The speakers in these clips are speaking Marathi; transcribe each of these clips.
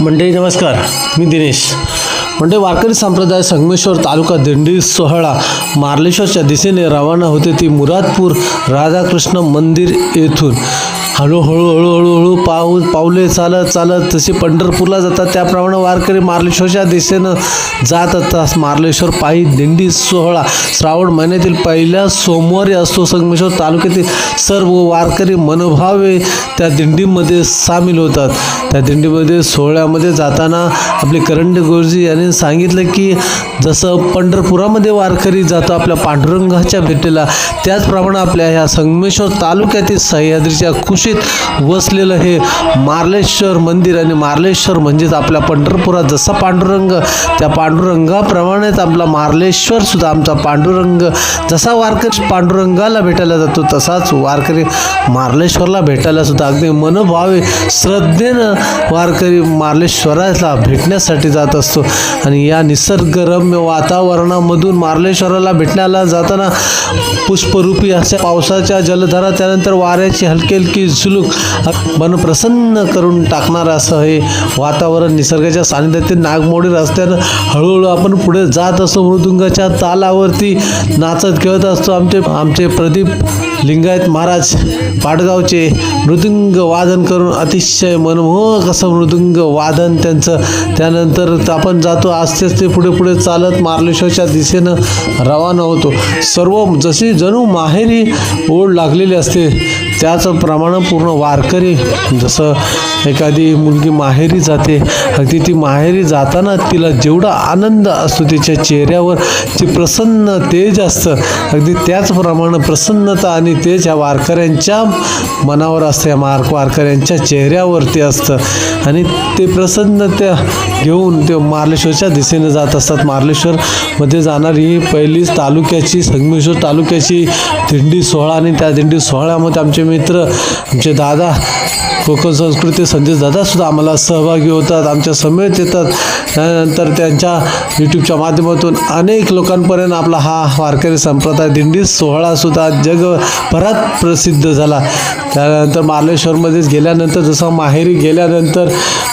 मंडळी नमस्कार. मी दिनेश. म्हणजे वारकरी संप्रदाय संगमेश्वर तालुका दिंडी सोहळा मार्लेश्वरच्या दिशेने रवाना होते ती मुरादपूर राधाकृष्ण मंदिर येथून. हळूहळू हळूहळू हळू पाऊ पावले चालत चालत जसे पंढरपूरला जातात त्याप्रमाणे वारकरी मार्लेश्वरच्या दिशेनं जात असतात. मार्लेश्वर पायी दिंडी सोहळा. श्रावण महिन्यातील पहिल्या सोमवारी असतो संगमेश्वर तालुक्यातील सर्व वारकरी मनोभावे त्या दिंडीमध्ये सामील होतात. त्या दिंडीमध्ये सोहळ्यामध्ये जाताना आपले करंड गुरुजी यांनी सांगितलं की जसं पंढरपुरामध्ये वारकरी जातो आपल्या पांडुरंगाच्या भेटीला त्याचप्रमाणे आपल्या ह्या संगमेश्वर तालुक्यातील सह्याद्रीच्या कुशीत वसलेलं हे मार्लेश्वर मंदिर आणि मार्लेश्वर म्हणजेच आपल्या पंढरपुरात जसा पांडुरंग त्या पांडुरंगाप्रमाणेच आपला मार्लेश्वर सुद्धा आमचा पांडुरंग जसा वारकरी पांडुरंगाला भेटायला जातो तसाच वारकरी मार्लेश्वरला भेटायला सुद्धा अगदी मनोभावे श्रद्धेनं वारकरी मार्लेश्वराला भेटण्यासाठी जात असतो. आणि या निसर्गरम्य वातावरणामधून मार्लेश्वराला भेटण्याला जाताना पुष्परूपी अशा पावसाच्या जलधारा त्यानंतर वाऱ्याची हलकी हलकी झुलूक मन प्रसन्न करून टाकणारं असं हे वातावरण निसर्गाच्या सानिध्यातील नागमोडी रस्त्यानं हळूहळू आपण पुढे जात असतो. मृदुंगाच्या तालावरती नाचत खेळत असतो. आमचे आमचे प्रदीप लिंगायत महाराज पाडगावचे मृदुंग वादन करून अतिशय मनमोहक असं मृदुंग वादन त्यांचं. त्यानंतर आपण जातो. आस्ते आस्ते पुढे पुढे चालत मार्लेश्वरच्या दिशेनं रवाना होतो. सर्व जशी जणू माहेरी ओढ लागलेली असते त्याचप्रमाणे पूर्ण वारकरी जसं एखादी मुलगी माहेरी जाते अगदी ती माहेरी जाताना तिला जेवढा आनंद असतो तिच्या चेहऱ्यावर ती प्रसन्न तेज असतं. अगदी त्याचप्रमाणे प्रसन्नता आणि तेज ह्या वारकऱ्यांच्या मनावर असतं या मार्क वारकऱ्यांच्या चेहऱ्यावरती असतं. आणि ते प्रसन्नता घेऊन ते मार्लेश्वरच्या दिशेनं जात असतात. मार्लेश्वरमध्ये जाणारी ही पहिलीच तालुक्याची संगमेश्वर तालुक्याची दिंडी सोहळा आणि त्या दिंडी सोहळ्यामध्ये आमचे मित्र आमचे दादा कोकण संस्कृती संदेश दादासुद्धा आम्हाला सहभागी होतात आमच्या समेत येतात. त्यानंतर त्यांच्या यूट्यूबच्या माध्यमातून अनेक लोकांपर्यंत आपला हा वारकरी संप्रदाय दिंडी सोहळासुद्धा जगभरात प्रसिद्ध झाला. त्यानंतर मार्लेश्वरमध्येच गेल्यानंतर जसं माहेरी गेल्यानंतर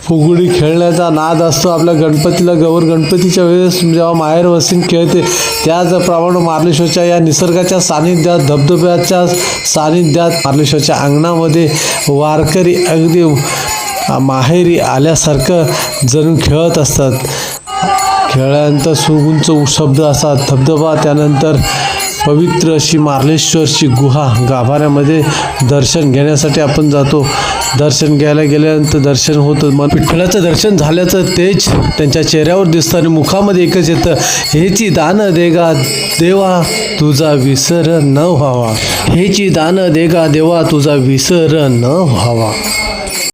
फुगडी खेळण्याचा नाद असतो आपल्या गणपतीला. गौर गणपतीच्या वेळेस जेव्हा माहेर वसीन खेळते त्याचप्रमाणे मार्लेश्वरच्या या निसर्गाच्या सानिध्यात धबधब्याच्या सानिध्यात मार्लेश्वरच्या अंगणामध्ये वारकरी अगदी माहेरी आल्यासारखं जणू खेळत असतात. खेळल्यानंतर सुगुंच शब्द असा धबधबा त्यानंतर पवित्र अशी मार्लेश्वरची गुहा गाभाऱ्यामध्ये दर्शन घेण्यासाठी आपण जातो. दर्शन घ्यायला गेल्यानंतर दर्शन होतं. मग विठ्ठलाचं दर्शन झाल्याचं तेज त्यांच्या चेहऱ्यावर दिसतं आणि मुखामध्ये एकच येतं. हेची दान देगा देवा तुझा विसर न व्हावा. हेची दान देगा देवा तुझा विसर न व्हावा.